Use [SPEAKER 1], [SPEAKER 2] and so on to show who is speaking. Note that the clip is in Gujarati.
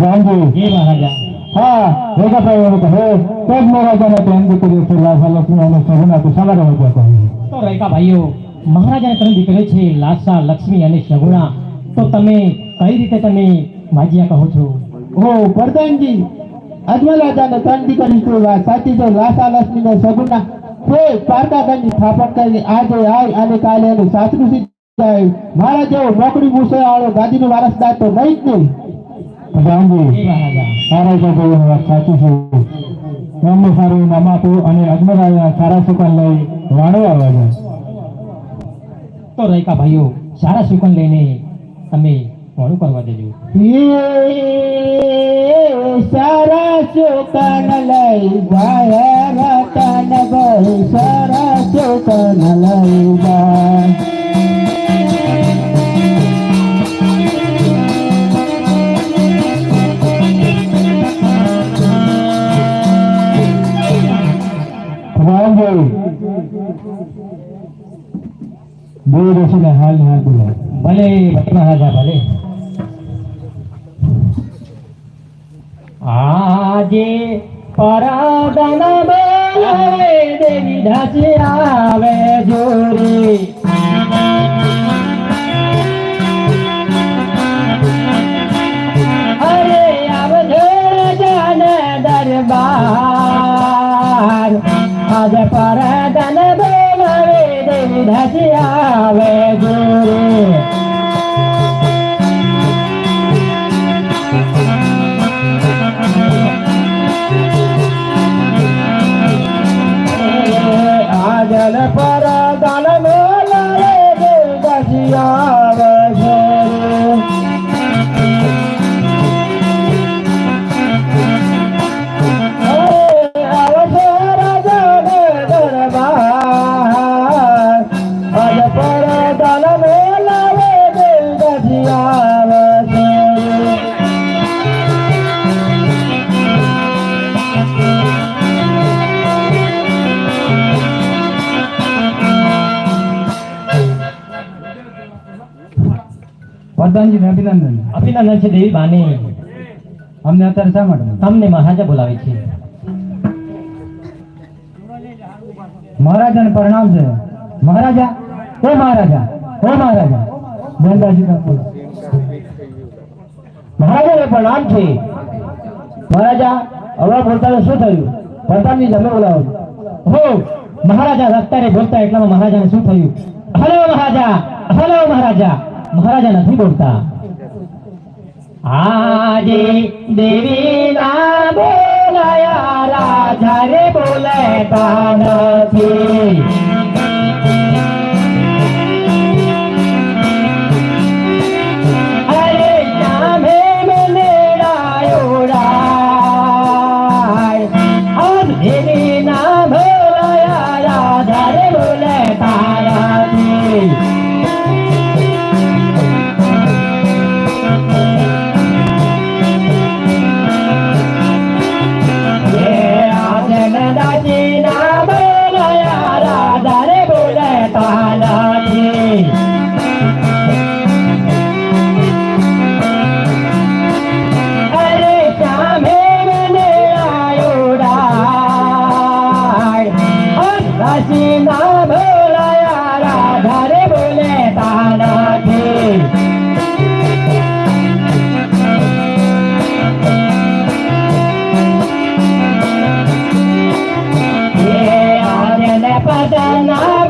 [SPEAKER 1] મહારાજા
[SPEAKER 2] હા ભેગા ભાઈ કહે તે જ મહારાજાને પ્રેમ દીકરી છે લાસા લક્ષ્મી અને સવારે હોય. કહે
[SPEAKER 1] તો રેખા ભાઈઓ મહારાજાને ત્રણ દીકરીઓ છે લાસા લક્ષ્મી અને શગુણા તો તમે કઈ રીતે તમે માજિયા કહો છો?
[SPEAKER 3] ઓ પ્રધાનજી અજમલાદાને ત્રણ દીકરી છે સાચી છે લાસા લક્ષ્મી ને સગુના તે પારકાગંજની સ્થાપન કરી આજે આય અને કાલે એનું સાસરું સિદ્ધ મારા જેવો નોકરી મૂસે વાળો ગાદીનો વારસદાર તો નહીં જ નહીં.
[SPEAKER 2] ગાંધી સારા સાચી છે. એમને સારું નામ આપું અને અજમરા સારા સુકન લઈ વાણો આવવા જાય
[SPEAKER 1] તો રેખા ભાઈઓ સારા સુકન લઈને તમે વાણું કરવા દેજો
[SPEAKER 3] સારા સુકન લઈ જાય રતન ભાઈ સારા સુકન લઈ જાય
[SPEAKER 2] રામભાઈ બે બેસીને હાલ ને બોલાય
[SPEAKER 1] ભલે ભલે હાજા ભલે આજે પરાદાના બોલાવે દેવી ધાસી આવે જોરી. અરે આવજો જાને દરબાર. આજે પરાદન બોલાવે દેવી આવે ગુરુ
[SPEAKER 4] આજલ પર દેવ દસિયાવે છે
[SPEAKER 2] પ્રધાનજી અભિનંદન.
[SPEAKER 1] અભિનંદન છે દેવી બાની.
[SPEAKER 4] અમને અત્યારે શા
[SPEAKER 2] માટે
[SPEAKER 1] તમને મહારાજા બોલાવે છે.
[SPEAKER 4] મહારાજાને પ્રણામ છે. મહારાજા? ઓ મહારાજા
[SPEAKER 1] ઓ મહારાજા.
[SPEAKER 2] બેનદાસી
[SPEAKER 4] મહારાજાને પ્રણામ છે. મહારાજા હવે બોલતા શું થયું? પ્રતાપજી તમે બોલાવો.
[SPEAKER 1] હો મહારાજા રસ્તા બોલતા એટલામાં મહારાજાને શું થયું? હલો મહારાજા હલો મહારાજા. મહારાજા નથી બોલતા. આજે દેવી ના બોલાયા રાજા રે બોલે નથી તારા છે અરે સામે મને આયોડા હસીના ભોળાયા રાધા રે બોલે તારા છે Padana